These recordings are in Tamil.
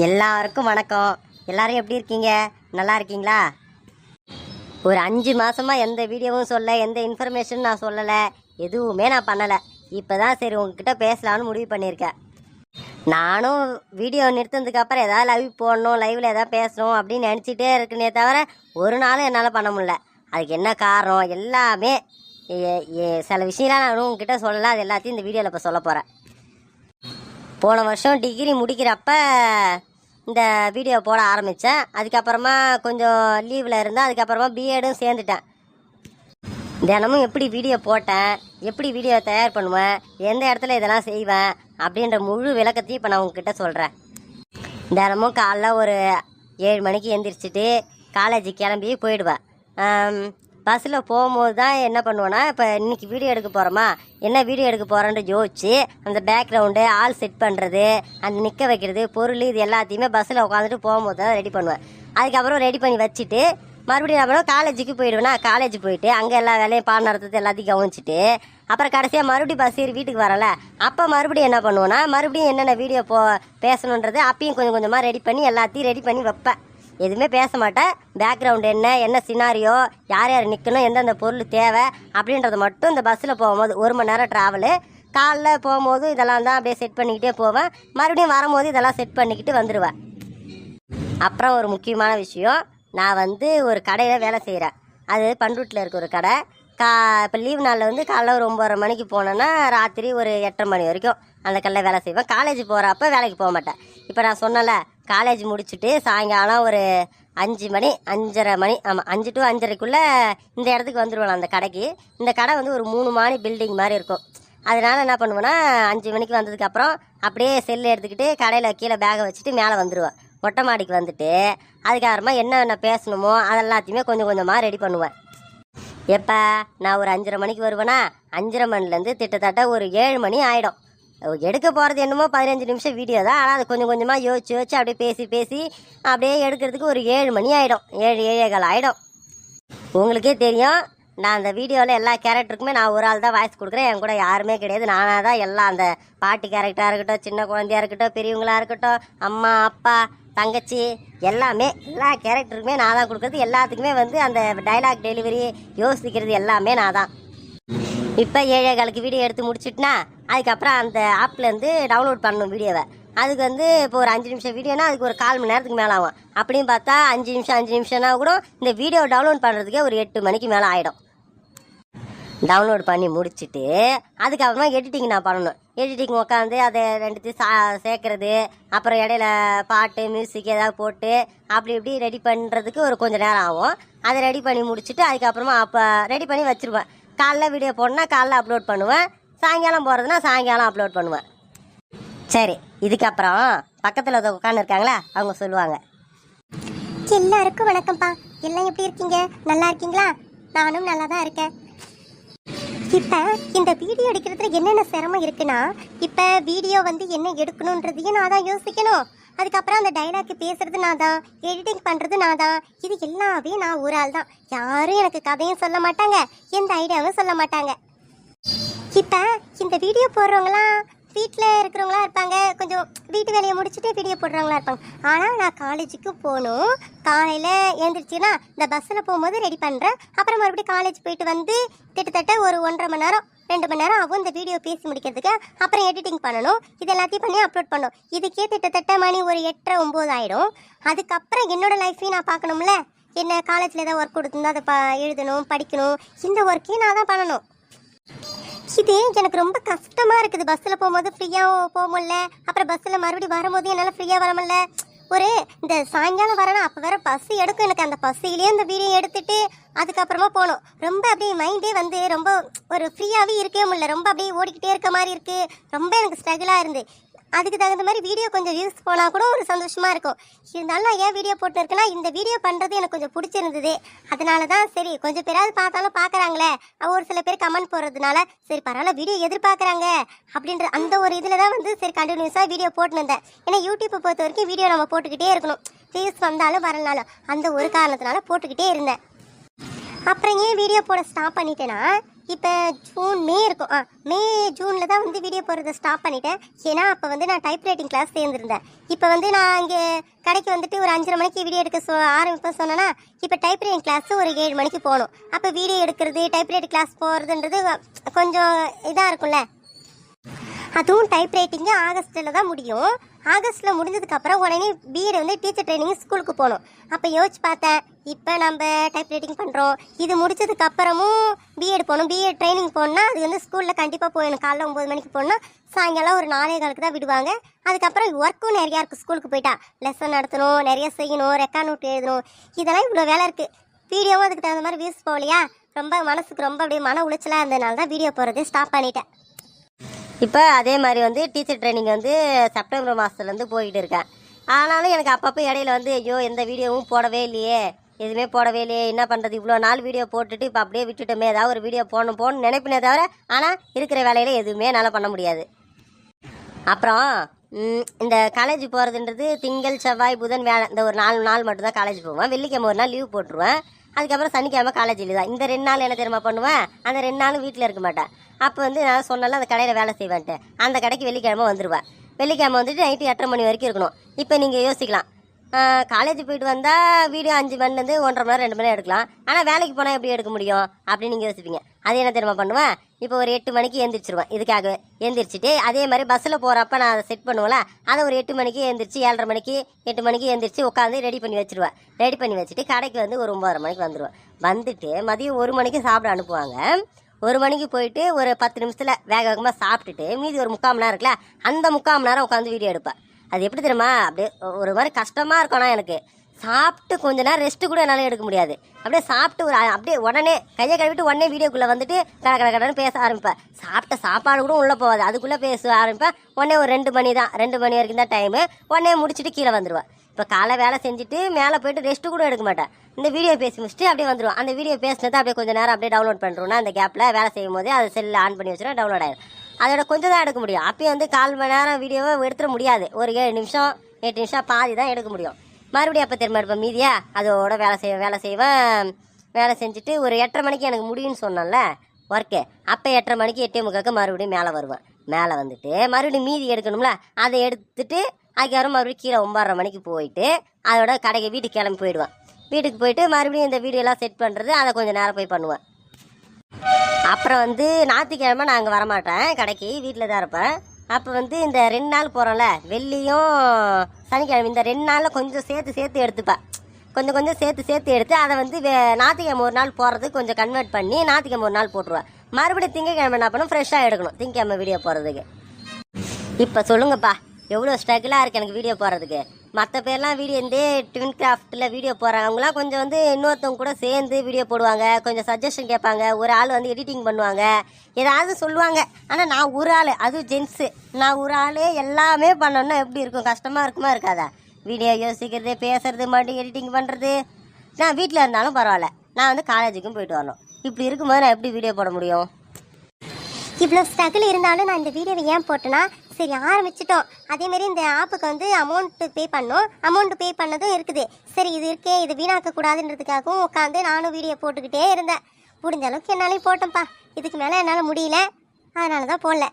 எல்லாருக்கும் வணக்கம். எல்லாரும் எப்படி இருக்கீங்க? நல்லா இருக்கீங்களா? ஒரு அஞ்சு மாசமா எந்த வீடியோவும் சொல்ல எந்த இன்ஃபர்மேஷனும் நான் சொல்லலை எதுவுமே நான் பண்ணலை. இப்போ தான் சரி உங்ககிட்ட பேசலாம்னு முடிவு பண்ணியிருக்கேன். நானும் வீடியோ நிறுத்தினதுக்கு அப்புறம் ஏதாவது லைவ் போடணும் லைவில் ஏதாவது பேசணும் அப்படின்னு நினச்சிட்டே இருக்குனே தவிர ஒரு நாளும் என்னால் பண்ண முடில அதுக்கு என்ன காரணம்? எல்லாமே சில விஷயம்லாம் நான் உங்ககிட்ட சொல்லலை. அது எல்லாத்தையும் இந்த வீடியோவில் இப்போ சொல்ல போகிறேன் போன வருஷம் டிகிரி முடிக்கிறப்ப இந்த வீடியோ போட ஆரம்பித்தேன் அதுக்கப்புறமா கொஞ்சம் லீவில் இருந்தேன். அதுக்கப்புறமா பிஎடும் சேர்ந்துட்டேன். தினமும் எப்படி வீடியோ போட்டேன் எப்படி வீடியோ தயார் பண்ணுவேன் எந்த இடத்துல இதெல்லாம் செய்வேன் அப்படின்ற முழு விளக்கத்தையும் இப்போ நான் உங்ககிட்ட சொல்கிறேன் தினமும் காலைல ஒரு ஏழு மணிக்கு எந்திரிச்சிட்டு காலேஜுக்கு கிளம்பி போயிடுவேன். பஸ்ஸில் போகும்போது தான் என்ன பண்ணுவோன்னா இப்போ இன்றைக்கி வீடியோ எடுக்க போகிறோமா என்ன வீடியோ எடுக்க போகிறோன்ட்டு யோசிச்சு அந்த பேக்ரவுண்டு ஆள் செட் பண்ணுறது அந்த நிற்க வைக்கிறது பொருள் இது எல்லாத்தையுமே பஸ்ஸில் உட்காந்துட்டு போகும்போது தான் ரெடி பண்ணுவேன். அதுக்கப்புறம் ரெடி பண்ணி வச்சுட்டு மறுபடியும் அப்புறம் காலேஜுக்கு போயிடுவேனா காலேஜ் போயிட்டு அங்கே எல்லா வேலையும் பாடம் நடத்துறது எல்லாத்தையும் கவனிச்சிட்டு அப்புறம் கடைசியாக மறுபடியும் பஸ் ஏறி வீட்டுக்கு வரல அப்போ மறுபடியும் என்ன பண்ணுவோன்னா மறுபடியும் என்னென்ன வீடியோ போ பேசணுன்றது அப்பயும் கொஞ்சம் கொஞ்சமாக ரெடி பண்ணி எல்லாத்தையும் ரெடி பண்ணி வைப்பேன். எதுவுமே பேச மாட்டேன். பேக்ரவுண்ட் என்ன என்ன சினாரியோ யார் யார் நிற்கணும் எந்தெந்த பொருள் தேவை அப்படின்றத மட்டும் இந்த பஸ்ஸில் போகும்போது ஒரு மணி நேரம் ட்ராவலு காலைல போகும்போது இதெல்லாம் தான் அப்படியே செட் பண்ணிக்கிட்டே போவேன். மறுபடியும் வரும்போது இதெல்லாம் செட் பண்ணிக்கிட்டு வந்துடுவேன் அப்புறம் ஒரு முக்கியமான விஷயம் நான் வந்து ஒரு கடையில் வேலை செய்கிறேன் அது பண்ருட்டில் இருக்க ஒரு கடை. கா இப்போ லீவ் நாளில் வந்து காலைல ஒரு ஒம்பரை மணிக்கு போனேன்னா ராத்திரி ஒரு எட்டரை மணி வரைக்கும் அந்த கடையில் வேலை செய்வேன். காலேஜ் போகிறப்ப வேலைக்கு போக மாட்டேன். இப்போ நான் சொன்னல காலேஜ் முடிச்சுட்டு சாயங்காலம் ஒரு அஞ்சு மணி அஞ்சரை மணி ஆமாம் அஞ்சு டு அஞ்சரைக்குள்ளே இந்த இடத்துக்கு வந்துடுவோம் அந்த கடைக்கு. இந்த கடை வந்து ஒரு மூணு மாடி பில்டிங் மாதிரி இருக்கும். அதனால என்ன பண்ணுவேன்னா அஞ்சு மணிக்கு வந்ததுக்கப்புறம் அப்படியே செல்லு எடுத்துக்கிட்டு கடையில் கீழே பேகை வச்சுட்டு மேலே வந்துடுவேன் மொட்டை மாடிக்கு வந்துட்டு அதுக்கப்புறமா என்னென்ன பேசணுமோ அதெல்லாத்தையுமே கொஞ்சம் கொஞ்சமாக ரெடி பண்ணுவேன் எப்போ நான் ஒரு அஞ்சரை மணிக்கு வருவேனா? அஞ்சரை மணிலேருந்து திட்டத்தட்ட ஒரு ஏழு மணி ஆகிடும் எடுக்க போகிறது என்னமோ பதினஞ்சு நிமிஷம் வீடியோ தான். ஆனால் அது கொஞ்சம் கொஞ்சமாக யோசிச்சு யோசிச்சு அப்படியே பேசி பேசி அப்படியே எடுக்கிறதுக்கு ஒரு ஏழு மணி ஆகிடும் ஏழு ஏழேகால் ஆகிடும் உங்களுக்கே தெரியும் நான் அந்த வீடியோவில் எல்லா கேரக்டருக்குமே நான் ஒரு ஆள் தான் வாய்ஸ் கொடுக்குறேன். என் கூட யாருமே கிடையாது. நானாக தான் எல்லாம் அந்த பாட்டி கேரக்டராக இருக்கட்டும் சின்ன குழந்தையா இருக்கட்டும் பெரியவங்களா இருக்கட்டும் அம்மா அப்பா தங்கச்சி எல்லாமே எல்லா கேரக்டருக்குமே நான் தான் கொடுக்குறது. எல்லாத்துக்குமே வந்து அந்த டைலாக் டெலிவரி யோசிக்கிறது எல்லாமே நான் தான். இப்போ ஏழே காலுக்கு வீடியோ எடுத்து முடிச்சுட்டுனா அதுக்கப்புறம் அந்த ஆப்லேருந்து டவுன்லோட் பண்ணணும் வீடியோவை அதுக்கு வந்து இப்போ ஒரு அஞ்சு நிமிஷம் வீடியோனா அதுக்கு ஒரு கால் மணி நேரத்துக்கு மேலே ஆகும். அப்படின்னு பார்த்தா அஞ்சு நிமிஷம் அஞ்சு நிமிஷம்னா கூட இந்த வீடியோ டவுன்லோட் பண்ணுறதுக்கே ஒரு எட்டு மணிக்கு மேலே ஆகிடும் டவுன்லோட் பண்ணி முடிச்சுட்டு அதுக்கப்புறமா எடிட்டிங் நான் பண்ணணும். எடிட்டிங் உட்காந்து அதை ரெண்டுத்தையும் சா சேர்க்குறது அப்புறம் இடையில பாட்டு மியூசிக் ஏதாவது போட்டு அப்படி இப்படி ரெடி பண்ணுறதுக்கு ஒரு கொஞ்சம் நேரம் ஆகும். அதை ரெடி பண்ணி முடிச்சுட்டு அதுக்கப்புறமா அப்போ ரெடி பண்ணி வச்சுருவேன். காலைல வீடியோ போடணும்னா காலைல அப்லோட் பண்ணுவேன். சாயங்காலம் போகிறதுனா சாயங்காலம் அப்லோட் பண்ணுவேன். சரி இதுக்கப்புறம் பக்கத்தில் உட்காந்துருக்காங்களா அவங்க சொல்லுவாங்க. எல்லாருக்கும் வணக்கம்ப்பா. எல்லாம் எப்படி இருக்கீங்க? நல்லா இருக்கீங்களா? நானும் நல்லா தான் இருக்கேன். இப்போ இந்த வீடியோ எடுக்கிறதுல என்னென்ன சிரமம் இருக்குன்னா இப்போ வீடியோ வந்து என்ன எடுக்கணுன்றதையும் நான் தான் யோசிக்கணும். அதுக்கப்புறம் அந்த டைலாக் பேசுறது நான் தான் எடிட்டிங் பண்ணுறது நான் தான். இது எல்லாமே நான் ஒரு ஆள் தான் யாரும் எனக்கு கதையும் சொல்ல மாட்டாங்க எந்த ஐடியாவும் சொல்ல மாட்டாங்க. இப்போ இந்த வீடியோ போடுறவங்களாம் வீட்டில் இருக்கிறவங்களாம் இருப்பாங்க. கொஞ்சம் வீட்டு வேலையை முடிச்சுட்டு வீடியோ போடுறவங்களா இருப்பாங்க. ஆனால் நான் காலேஜுக்கு போகணும். காலையில் எழுந்திரிச்சின்னா இந்த பஸ்ஸில் போகும்போது ரெடி பண்ணுறேன் அப்புறம் மறுபடியும் காலேஜ் போயிட்டு வந்து கிட்டத்தட்ட ஒரு ஒன்றரை மணி நேரம் ரெண்டு மணி நேரம் ஆகும் இந்த வீடியோ பேசி முடிக்கிறதுக்கு. அப்புறம் எடிட்டிங் பண்ணணும். இது எல்லாத்தையும் பண்ணி அப்லோட் பண்ணணும். இதுக்கே கிட்டத்தட்ட மணி ஒரு எட்டரை ஒம்பது ஆகிடும் அதுக்கப்புறம் என்னோடய லைஃப்பையும் நான் பார்க்கணும்ல? என்ன காலேஜில் ஏதாவது ஒர்க் கொடுத்துருந்தா அதை ப எழுதணும் படிக்கணும். இந்த ஒர்க்கையும் நான் தான் பண்ணணும். இது எனக்கு ரொம்ப கஷ்டமா இருக்குது? பஸ்ஸில் போகும்போது ஃப்ரீயாக போக முடியல. அப்புறம் பஸ்ஸில் மறுபடியும் வரும்போது என்னால் ஃப்ரீயாக வர முடியல. ஒரு இந்த சாயங்காலம் வரணும் அப்போ வேற பஸ் எடுக்கும் எனக்கு. அந்த பஸ்ஸிலேயே அந்த வீடியோ எடுத்துட்டு அதுக்கப்புறமா போகணும். ரொம்ப அப்படியே மைண்டே வந்து ரொம்ப ஒரு ஃப்ரீயாகவே இருக்கவே முடியல. ரொம்ப அப்படியே ஓடிக்கிட்டே இருக்க மாதிரி இருக்குது ரொம்ப எனக்கு ஸ்ட்ரகிளாக இருந்து. அதுக்கு தகுந்த மாதிரி வீடியோ கொஞ்சம் வியூஸ் போனால் கூட ஒரு சந்தோஷமாக இருக்கும். இருந்தாலும் நான் ஏன் வீடியோ போட்டுருக்கேன்னா இந்த வீடியோ பண்ணுறது எனக்கு கொஞ்சம் பிடிச்சிருந்தது. அதனால தான் சரி கொஞ்சம் பேராவது பார்த்தாலும் பார்க்குறாங்களே. ஒரு சில பேர் கமெண்ட் போடுறதுனால சரி பரவாயில்ல வீடியோ எதிர்பார்க்குறாங்க. அப்படின்ற அந்த ஒரு இதில் தான் வந்து சரி கண்டினியூஸாக வீடியோ போட்டுன்னு இருந்தேன். ஏன்னா யூடியூப்பை பொறுத்த வரைக்கும் வீடியோ நம்ம போட்டுக்கிட்டே இருக்கணும். வியூஸ் வந்தாலும் வரலனாலும் அந்த ஒரு காரணத்தினால போட்டுக்கிட்டே இருந்தேன். அப்புறம் ஏன் வீடியோ போட ஸ்டாப் பண்ணிட்டேன்னா இப்போ ஜூன் மே இருக்கும். ஆ மே ஜூனில் தான் வந்து வீடியோ போடுறத ஸ்டாப் பண்ணிட்டேன். ஏன்னா அப்போ வந்து நான் டைப் ரைட்டிங் கிளாஸ் சேர்ந்துருந்தேன். இப்போ வந்து நான் இங்கே கடைக்கு வந்துட்டு ஒரு அஞ்சரை மணிக்கு வீடியோ எடுக்க சொ ஆரம்பிப்ப சொன்னேன்னா இப்போ டைப் ரைட்டிங் கிளாஸ் ஒரு ஏழு மணிக்கு போகணும். அப்போ வீடியோ எடுக்கிறது டைப் ரைட்டிங் கிளாஸ் போகிறதுன்றது கொஞ்சம் இதாக இருக்கும்ல. அதுவும் டைப் ரைட்டிங்கு ஆகஸ்ட்டில் தான் முடியும். ஆகஸ்ட்டில் முடிஞ்சதுக்கப்புறம் உடனே பிஎட் வந்து டீச்சர் ட்ரைனிங் ஸ்கூலுக்கு போகணும். அப்போ யோசிச்சு பார்த்தேன் இப்போ நம்ம டைப் ரைட்டிங் பண்ணுறோம் இது முடிச்சதுக்கு அப்புறமும் பிஎட் போகணும். பிஎட் ட்ரைனிங் போகணுன்னா அது வந்து ஸ்கூலில் கண்டிப்பாக போகணும். காலைல ஒம்பது மணிக்கு போகணுன்னா சாயங்காலம் ஒரு நாலே காலுக்கு தான் விடுவாங்க. அதுக்கப்புறம் ஒர்க்கும் நிறையா இருக்குது ஸ்கூலுக்கு போயிட்டா லெசன் நடத்தணும் நிறைய செய்யணும் ரெக்கார்ட் நோட் எழுதணும். இதெல்லாம் இவ்வளோ வேலை இருக்குது வீடியோவும் அதுக்கு தகுந்த மாதிரி வியூஸ் போகலையா? ரொம்ப மனசுக்கு ரொம்ப அப்படியே மன உளைச்சலாக இருந்ததுனால தான் வீடியோ போகிறதே ஸ்டாப் பண்ணிட்டேன். இப்போ அதே மாதிரி வந்து டீச்சர் ட்ரைனிங் வந்து செப்டம்பர் மாதத்துலேருந்து போயிட்டு இருக்கேன். ஆனாலும் எனக்கு அப்பப்போ இடையில வந்து ஐயோ எந்த வீடியோவும் போடவே இல்லையே. எதுவுமே போடவே இல்லையே என்ன பண்ணுறது இவ்வளோ நாள் வீடியோ போட்டுட்டு இப்போ அப்படியே விட்டுட்டோமே ஏதாவது ஒரு வீடியோ போடணும் போகணும்னு நினைப்பினே தவிர ஆனால் இருக்கிற வேலையில் எதுவுமே என்னால் பண்ண முடியாது. அப்புறம் இந்த காலேஜ் போகிறதுன்றது திங்கள் செவ்வாய் புதன் வேலை இந்த ஒரு நாலு நாள் மட்டும்தான் காலேஜ் போவேன். வெள்ளிக்கிழமை ஒரு நாள் லீவ் போட்டுருவேன். அதுக்கப்புறம் சனிக்கிழமை காலேஜ் லீவ் தான். இந்த ரெண்டு நாள் என்ன தெரியுமா பண்ணுவேன்? அந்த ரெண்டு நாளும் வீட்டில் இருக்க மாட்டேன். அப்போ வந்து நான் சொன்னால அந்த கடையில் வேலை செய்வேன்ட்டு. அந்த கடைக்கு வெள்ளிக்கிழமை வந்துடுவேன் வெள்ளிக்கிழமை வந்துட்டு நைட்டு எட்டரை மணி வரைக்கும் இருக்கணும். இப்போ நீங்கள் யோசிக்கலாம். காலேஜ் போயிட்டு வந்தால் வீடியோ அஞ்சு மணிலேருந்து ஒன்றரை மணி நேரம் ரெண்டு மணி நேரம் எடுக்கலாம். ஆனால் வேலைக்கு போனால் எப்படி எடுக்க முடியும்? அப்படின்னு நீங்கள் யோசிப்பீங்க. அது என்ன தெரியுமா பண்ணுவேன்? இப்போ ஒரு எட்டு மணிக்கு எந்திரிச்சிருவேன். இதுக்காகவே எந்திரிச்சிட்டு அதே மாதிரி பஸ்ஸில் போகிறப்ப நான் அதை செட் பண்ணுவேன்ல அதை ஒரு எட்டு மணிக்கு எந்திரிச்சு ஏழரை மணிக்கு எட்டு மணிக்கு எந்திரிச்சு உட்காந்து ரெடி பண்ணி வச்சுருவேன். ரெடி பண்ணி வச்சுட்டு கடைக்கு வந்து ஒரு ஒம்பதரை மணிக்கு வந்துடுவேன் வந்துட்டு மதியம் ஒரு மணிக்கு சாப்பிட அனுப்புவாங்க. ஒரு மணிக்கு போயிட்டு ஒரு பத்து நிமிஷத்தில் வேக வேகமாக சாப்பிட்டுட்டு மீதி ஒரு முக்கால் மணி நேரம் இருக்குல்ல அந்த முக்கால் மணி நேரம் உட்காந்து வீடியோ எடுப்பேன். அது எப்படி தெரியுமா? அப்படியே ஒரு மாதிரி கஷ்டமாக இருக்கும்னா எனக்கு. சாப்பிட்டு கொஞ்ச நேரம் ரெஸ்ட் கூட என்னால் எடுக்க முடியாது. அப்படியே சாப்பிட்டு ஒரு அப்படியே உடனே கையை கழுவிட்டு உடனே வீடியோக்குள்ளே வந்துட்டு கட கட கடன்னு பேச ஆரம்பிப்பேன். சாப்பிட்ட சாப்பாடு கூட உள்ளே போகாது. அதுக்குள்ளே பேச ஆரம்பிப்பேன். உடனே ஒரு ரெண்டு மணி தான் ரெண்டு மணி வரைக்கும் தான் டைமு உடனே முடிச்சுட்டு கீழே வந்துடுவேன் இப்போ காலை வேலை செஞ்சுட்டு மேலே போயிட்டு ரெஸ்ட்டு கூட எடுக்க மாட்டேன். இந்த வீடியோ பேசி முடிச்சுட்டு அப்படியே வந்துடுவோம் அந்த வீடியோ பேசினதை அப்படியே கொஞ்சம் நேரம் அப்படியே டவுன்லோட் பண்ணுறோன்னா அந்த கேப்பில் வேலை செய்யும் போது அதை செல்லில் ஆன் பண்ணி வச்சுருவோம் டவுன்லோட் ஆயிடும் அதோட கொஞ்சம் தான் எடுக்க முடியும். அப்பயும் வந்து கால் மணி நேரம் வீடியோவை எடுத்துட முடியாது. ஒரு ஏழு நிமிஷம் எட்டு நிமிஷம் பாதி தான் எடுக்க முடியும். மறுபடியும் அப்போ திரும்ப இருப்பேன் மீதியா? அதோட வேலை செய்வேன் வேலை செய்வேன். வேலை செஞ்சுட்டு ஒரு எட்டரை மணிக்கு எனக்கு முடியும்னு சொன்னேன்ல ஒர்க்கு அப்போ எட்டரை மணிக்கு எட்டே முக்காக்கு மறுபடியும் மேலே வருவேன். மேலே வந்துட்டு மறுபடியும் மீதி எடுக்கணும்ல அதை எடுத்துட்டு அதுக்கப்புறம் மறுபடியும் கீழே ஒம்பதரை மணிக்கு போயிட்டு அதோட கடைக்கு வீட்டுக்கு கிளம்பி போயிடுவேன். வீட்டுக்கு போயிட்டு மறுபடியும் இந்த வீடியோலாம் செட் பண்ணுறது அதை கொஞ்சம் நேரம் போய் பண்ணுவேன். அப்புறம் வந்து ஞாயிற்றுக்கிழமை நான் அங்கே வரமாட்டேன் கடைக்கு வீட்டில் தான் இருப்பேன். அப்போ வந்து இந்த ரெண்டு நாள் போகிறோம்ல வெள்ளியும் சனிக்கிழமை இந்த ரெண்டு நாளில் கொஞ்சம் சேர்த்து சேர்த்து எடுத்துப்பேன். கொஞ்சம் கொஞ்சம் சேர்த்து சேர்த்து எடுத்து அதை வந்து வே- ஞாயிற்றுக்கிழமை ஒரு நாள் போகிறதுக்கு கொஞ்சம் கன்வெர்ட் பண்ணி ஞாயிற்றுக்கிழமை ஒரு நாள் போட்டுருவேன். மறுபடியும் திங்கக்கிழமை என்ன பண்ணும் ஃப்ரெஷ்ஷாக எடுக்கணும் திங்கக்கிழமை வீடியோ போகிறதுக்கு இப்போ சொல்லுங்கப்பா எவ்வளோ ஸ்ட்ரகிளாக இருக்குது எனக்கு வீடியோ போடுறதுக்கு மற்ற பேர்லாம் வீடியோ இந்த ட்வின் கிராஃப்டில் வீடியோ போகிறாங்க அவங்களாம் கொஞ்சம் வந்து இன்னொருத்தவங்க கூட சேர்ந்து வீடியோ போடுவாங்க கொஞ்சம் சஜஷன் கேட்பாங்க ஒரு ஆள் வந்து எடிட்டிங் பண்ணுவாங்க ஏதாவது சொல்லுவாங்க. ஆனால் நான் ஒரு ஆள் அது ஜென்ஸு நான் ஒரு ஆளே எல்லாமே பண்ணணும்னா எப்படி இருக்கும்? கஷ்டமாக இருக்குமா இருக்காதா? வீடியோ யோசிக்கிறது பேசுறது மறுபடியும் எடிட்டிங் பண்ணுறது நான் வீட்டில் இருந்தாலும் பரவாயில்ல. நான் வந்து காலேஜுக்கும் போயிட்டு வரணும். இப்படி இருக்கும்போது நான் எப்படி வீடியோ போட முடியும்? இவ்வளோ ஸ்ட்ரகிள் இருந்தாலும் நான் இந்த வீடியோவை ஏன் போட்டேன்னா சரி ஆரம்பிச்சிட்டோம். அதேமாரி இந்த ஆப்புக்கு வந்து அமௌண்ட்டு பே பண்ணோம். அமௌண்ட் பே பண்ணதும் இருக்குது. சரி இது இருக்கே இது வீணாக்க கூடாதுன்றதுக்காகவும் உட்காந்து நானும் வீடியோ போட்டுக்கிட்டே இருந்தேன். முடிஞ்ச அளவுக்கு என்னாலையும் போட்டேன்ப்பா. இதுக்கு மேலே என்னால் முடியல. அதனால தான் போடல.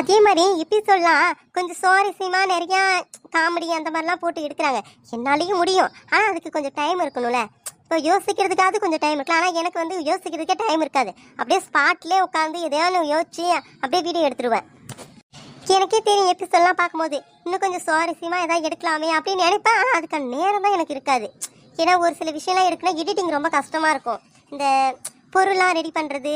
அதே மாதிரி எபிசோட்லாம் கொஞ்சம் சுவாரஸ்யமாக நிறையா காமெடி அந்த மாதிரிலாம் போட்டு எடுக்கிறாங்க. என்னாலையும் முடியும். ஆனால் அதுக்கு கொஞ்சம் டைம் இருக்கணும்ல. இப்போ யோசிக்கிறதுக்காவது கொஞ்சம் டைம் இருக்கலாம். ஆனால் எனக்கு வந்து யோசிக்கிறதுக்கே டைம் இருக்காது. அப்படியே ஸ்பாட்லேயே உட்காந்து எதையாவது யோசிச்சு அப்படியே வீடியோ எடுத்துருவேன். எனக்கே தெரியும் எபிசோட்லாம் பார்க்கும்போது. இன்னும் கொஞ்சம் சுவாரஸ்யமாக எதாவது எடுக்கலாமே அப்படின்னு நினைப்பேன். ஆனால் அதுக்கான நேரம் தான் எனக்கு இருக்காது. ஏன்னா ஒரு சில விஷயம்லாம் எடுக்கணும் எடிட்டிங் ரொம்ப கஷ்டமாக இருக்கும். இந்த பொருள்லாம் ரெடி பண்ணுறது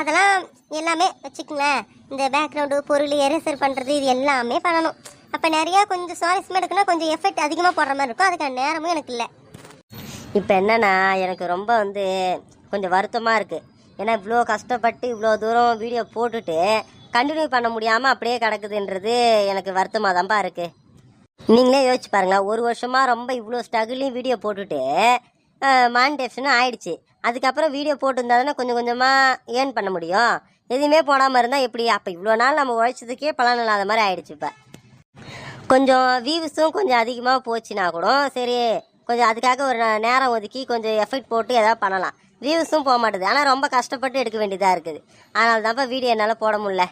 அதெல்லாம் எல்லாமே வச்சுக்கங்களேன். இந்த பேக்ரவுண்டு பொருள் எரேசர் பண்ணுறது இது எல்லாமே பண்ணணும். அப்போ நிறையா கொஞ்சம் சுவாரஸ்யமாக எடுக்கணும் கொஞ்சம் எஃபெக்ட் அதிகமாக போடுற மாதிரி இருக்கும். அதுக்கான நேரமும் எனக்கு இல்லை. இப்போ என்னென்னா எனக்கு ரொம்ப வந்து கொஞ்சம் வருத்தமாக இருக்குது ஏன்னா இவ்வளோ கஷ்டப்பட்டு இவ்வளோ தூரம் வீடியோ போட்டுட்டு கண்டினியூ பண்ண முடியாமல் அப்படியே கிடக்குதுன்றது எனக்கு வருத்தமாக தான்ப்பா இருக்குது நீங்களே யோசிச்சு பாருங்களேன் ஒரு வருஷமாக ரொம்ப இவ்வளோ ஸ்ட்ரகிளையும் வீடியோ போட்டுட்டு மானிடேஷனும் ஆயிடுச்சு. அதுக்கப்புறம் வீடியோ போட்டிருந்தா தானே கொஞ்சம் கொஞ்சமாக ஏர்ன் பண்ண முடியும். எதுவுமே போடாமல் இருந்தால் எப்படி? அப்போ இவ்வளோ நாள் நம்ம உழைச்சதுக்கே பலன் இல்லாத மாதிரி ஆயிடுச்சு இப்போ. கொஞ்சம் வியூஸும் கொஞ்சம் அதிகமாக போச்சுன்னா கூட சரி கொஞ்சம் அதுக்காக ஒரு நேரம் ஒதுக்கி கொஞ்சம் எஃபெக்ட் போட்டு எதாவது பண்ணலாம். வியூஸும் போக மாட்டுது. ஆனால் ரொம்ப கஷ்டப்பட்டு எடுக்க வேண்டியதாக இருக்குது. அதனால தான்ப்பா வீடியோ என்னால் போட முடில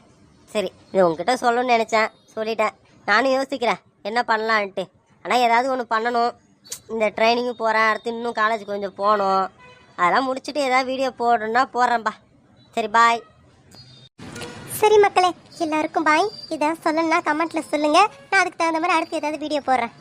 சரி இது உங்ககிட்ட சொல்லணும்னு நினச்சேன். சொல்லிட்டேன். நானும் யோசிக்கிறேன். என்ன பண்ணலான்ட்டு. ஆனால் ஏதாவது ஒன்று பண்ணணும். இந்த ட்ரைனிங்கு போகிறேன் அடுத்து இன்னும் காலேஜ் கொஞ்சம் போகணும். அதெல்லாம் முடிச்சுட்டு ஏதாவது வீடியோ போடணுன்னா போடுறேன்ப்பா சரி பாய் சரி மக்களே எல்லாருக்கும் பாய் இதை சொல்லணும்னா கமெண்ட்டில் சொல்லுங்கள் நான் அதுக்கு தகுந்த மாதிரி அடுத்து ஏதாவது வீடியோ போடுறேன்.